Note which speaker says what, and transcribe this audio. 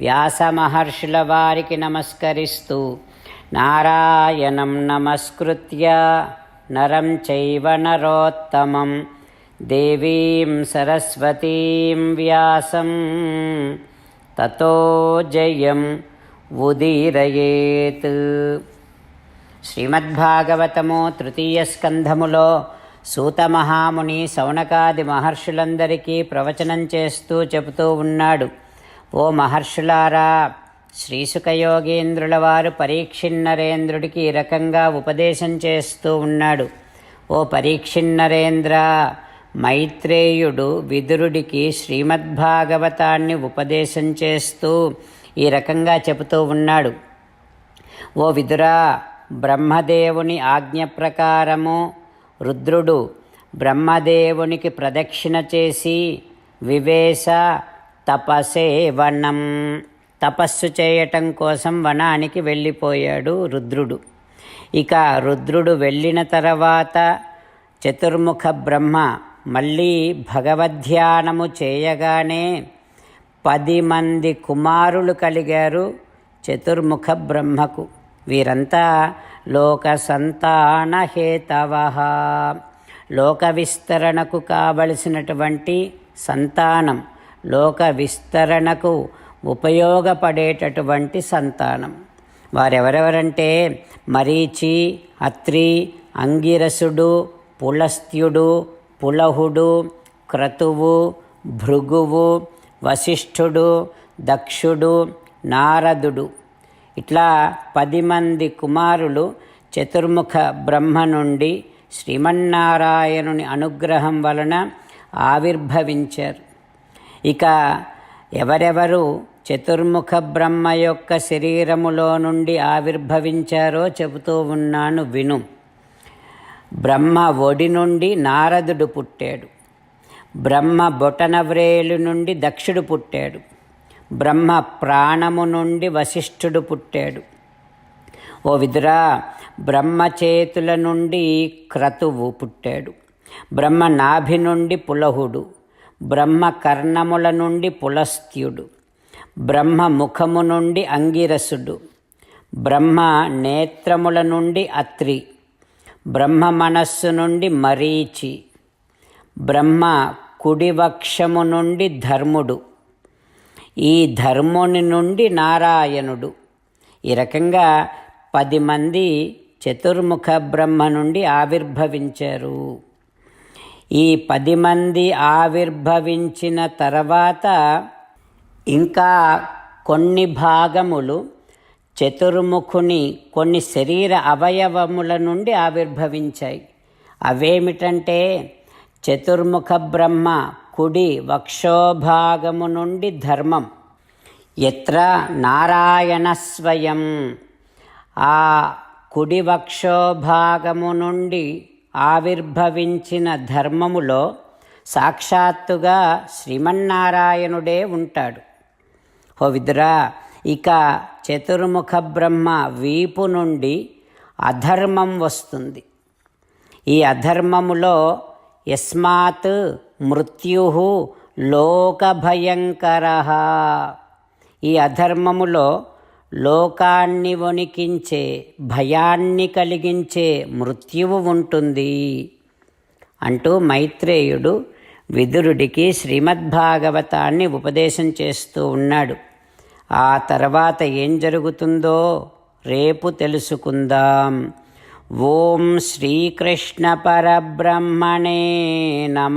Speaker 1: వ్యాస మహర్షుల వారికి నమస్కరిస్తూ నారాయణం నమస్కృత్య నరం చైవ నరోత్తమం దేవీం సరస్వతీం వ్యాసం తతో జయం ఉదీరయేత్. శ్రీమద్భాగవతము తృతీయ స్కంధములో సూత మహాముని సౌనకాది మహర్షులందరికీ ప్రవచనం చేస్తూ చెబుతూ ఉన్నాడు. ఓ మహర్షులారా శ్రీసుఖయోగేంద్రుల వారు పరీక్షిన్నరేంద్రుడికి ఈ రకంగా ఉపదేశం చేస్తూ ఉన్నాడు. ఓ పరీక్షిన్నరేంద్ర మైత్రేయుడు విదురుడికి శ్రీమద్భాగవతాన్ని ఉపదేశం చేస్తూ ఈ రకంగా చెబుతూ ఉన్నాడు. ఓ విదురా బ్రహ్మదేవుని ఆజ్ఞ ప్రకారము రుద్రుడు బ్రహ్మదేవునికి ప్రదక్షిణ చేసి వివేశ తపసేవనం. తపస్సు చేయటం కోసం వనానికి వెళ్ళిపోయాడు రుద్రుడు. ఇక రుద్రుడు వెళ్ళిన తర్వాత చతుర్ముఖ బ్రహ్మ మళ్ళీ భగవద్ధ్యానము చేయగానే పది మంది కుమారులు కలిగారు చతుర్ముఖ బ్రహ్మకు. వీరంతా లోక సంతానహేతవ లోక విస్తరణకు కావలసినటువంటి సంతానం లోక విస్తరణకు ఉపయోగపడేటటువంటి సంతానం. వారెవరెవరంటే మరీచి అత్రి అంగిరసుడు పులస్త్యుడు పులహుడు క్రతువు భృగువు వశిష్ఠుడు దక్షుడు నారదుడు. ఇట్లా పది మంది కుమారులు చతుర్ముఖ బ్రహ్మ నుండి శ్రీమన్నారాయణుని అనుగ్రహం వలన ఆవిర్భవించారు. ఇక ఎవరెవరు చతుర్ముఖ బ్రహ్మ యొక్క శరీరములో నుండి ఆవిర్భవించారో చెబుతూ ఉన్నాను విను. బ్రహ్మ ఒడి నుండి నారదుడు పుట్టాడు. బ్రహ్మ బొటనవ్రేలు నుండి దక్షుడు పుట్టాడు. బ్రహ్మ ప్రాణము నుండి వశిష్ఠుడు పుట్టాడు. ఓ విదురా బ్రహ్మ చేతుల నుండి క్రతువు పుట్టాడు. బ్రహ్మ నాభి నుండి పులహుడు. బ్రహ్మ కర్ణముల నుండి పులస్త్యుడు బ్రహ్మ ముఖము నుండి అంగిరసుడు బ్రహ్మ నేత్రముల నుండి అత్రి బ్రహ్మ మనస్సు నుండి మరీచి బ్రహ్మ కుడివక్షము నుండి ధర్ముడు ఈ ధర్ముని నుండి నారాయణుడు. ఈ రకంగా పది మంది చతుర్ముఖ బ్రహ్మ నుండి ఆవిర్భవించారు. ఈ పది మంది ఆవిర్భవించిన తర్వాత ఇంకా కొన్ని భాగములు చతుర్ముఖుని కొన్ని శరీర అవయవముల నుండి ఆవిర్భవించాయి. అవేమిటంటే చతుర్ముఖ బ్రహ్మ కుడి వక్షోభాగము నుండి ధర్మం. ఎత్ర నారాయణ స్వయం. ఆ కుడి వక్షోభాగము నుండి ఆవిర్భవించిన ధర్మములో సాక్షాత్తుగా శ్రీమన్నారాయణుడే ఉంటాడు. హో విదురా ఇక చతుర్ముఖ బ్రహ్మ వీపు నుండి అధర్మం వస్తుంది. ఈ అధర్మములో యస్మాత్ మృత్యు లోకభయంకర. ఈ అధర్మములో లోకాన్ని వణికించే భయాన్ని కలిగించే మృత్యువు ఉంటుంది. అంటూ మైత్రేయుడు విదురుడికి శ్రీమద్భాగవతాన్ని ఉపదేశం చేస్తూ ఉన్నాడు. ఆ తర్వాత ఏం జరుగుతుందో రేపు తెలుసుకుందాం. ఓం శ్రీకృష్ణ పరబ్రహ్మణే నమ.